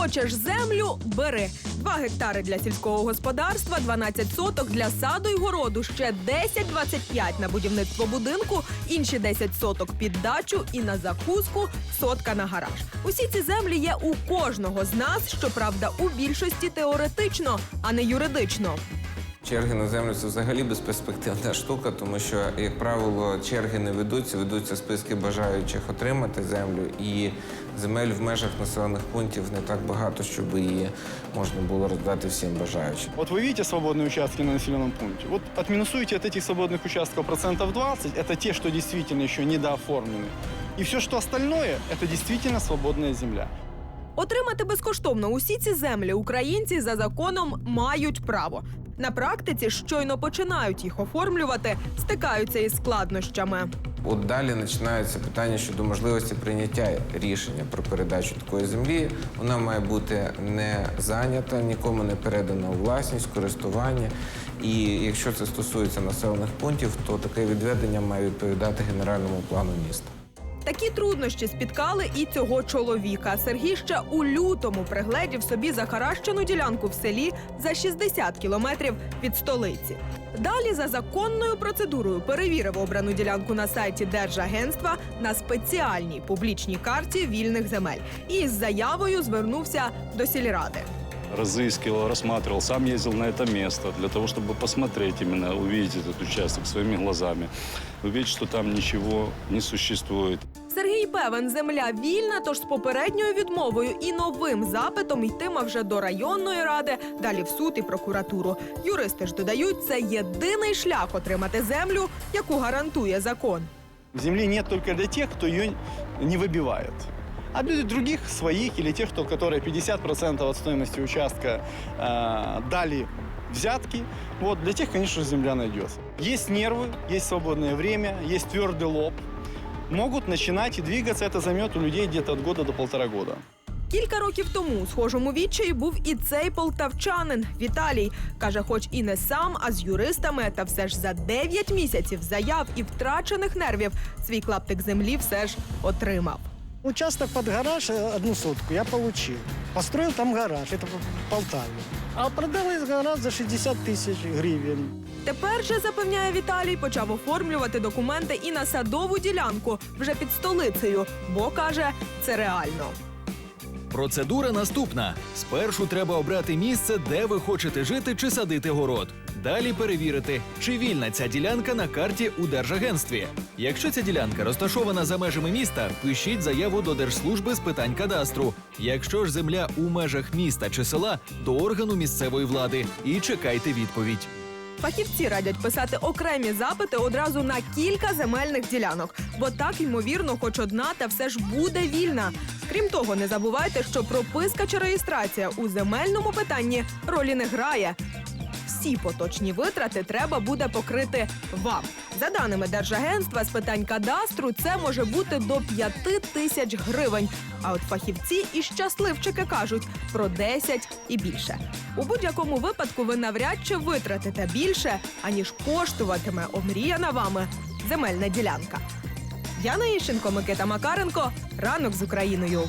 Хочеш землю? Бери. 2 гектари для сільського господарства, 12 соток для саду й городу, ще 10-25 на будівництво будинку, інші 10 соток під дачу і на закуску, сотка на гараж. Усі ці землі є у кожного з нас, щоправда, у більшості теоретично, а не юридично. Черги на землю це взагалі безперспективна штука, тому що, як правило, черги не ведуться, ведуться списки бажаючих отримати землю, і земель в межах населених пунктів не так багато, щоб її можна було роздати всім бажаючим. Вот вы видите свободные участки на населенном пункте. Вот отминусуйте от этих свободных участков процентов 20, это те, что действительно еще недооформлены. И все, что остальное, это действительно свободная земля. Отримати безкоштовно усі ці землі українці за законом мають право. На практиці щойно починають їх оформлювати, стикаються із складнощами. От далі починаються питання щодо можливості прийняття рішення про передачу такої землі. Вона має бути не зайнята, нікому не передана у власність, користування. І якщо це стосується населених пунктів, то таке відведення має відповідати генеральному плану міста. Такі труднощі спіткали і цього чоловіка. Сергій ще у лютому пригледів собі захаращену ділянку в селі за 60 кілометрів від столиці. Далі за законною процедурою перевірив обрану ділянку на сайті Держагентства на спеціальній публічній карті вільних земель і з заявою звернувся до сільради разыскивал, рассматривал, сам ездил на это место для того, чтобы посмотреть именно, увидеть этот участок своими глазами, увидеть, что там ничего не существует. Сергій певен, земля вільна, тож з попередньою відмовою і новим запитом йтиме вже до районної ради, далі в суд і прокуратуру. Юристи ж додають, це єдиний шлях отримати землю, яку гарантує закон. Земли нет только для тех, кто ее не выбивает. А для других, своих или тех, кто, которые 50% от стоимости участка э, дали взятки, вот, для тех, конечно, земля найдется. Есть нервы, есть свободное время, есть твердый лоб. Могут начинать и двигаться. Это займет у людей где-то от года до полтора года. Кілька років тому у схожому відчаї був і цей полтавчанин Віталій. Каже, хоч і не сам, а з юристами, та все ж за 9 місяців заяв і втрачених нервів свій клаптик землі все ж отримав. Участок под гараж, э, одну сотку, я получил. Построил там гараж, это в Полтаве. А продал из гараж за 60 тысяч гривен. Тепер же запевняє Віталій, почав оформлювати документи і на садову ділянку вже під столицею, бо каже, це реально. Процедура наступна: спершу треба обрати місце, де ви хочете жити чи садити город. Далі перевірити, чи вільна ця ділянка на карті у Держагентстві. Якщо ця ділянка розташована за межами міста, пишіть заяву до Держслужби з питань кадастру. Якщо ж земля у межах міста чи села, до органу місцевої влади і чекайте відповідь. Фахівці радять писати окремі запити одразу на кілька земельних ділянок, бо так ймовірно, хоч одна та все ж буде вільна. Крім того, не забувайте, що прописка чи реєстрація у земельному питанні ролі не грає. Всі поточні витрати треба буде покрити вам. За даними Держагентства з питань кадастру, це може бути до 5 тисяч гривень. А от фахівці і щасливчики кажуть про 10 і більше. У будь-якому випадку ви навряд чи витратите більше, аніж коштуватиме омріяна вами земельна ділянка. Яна Іщенко, Микита Макаренко. Ранок з Україною.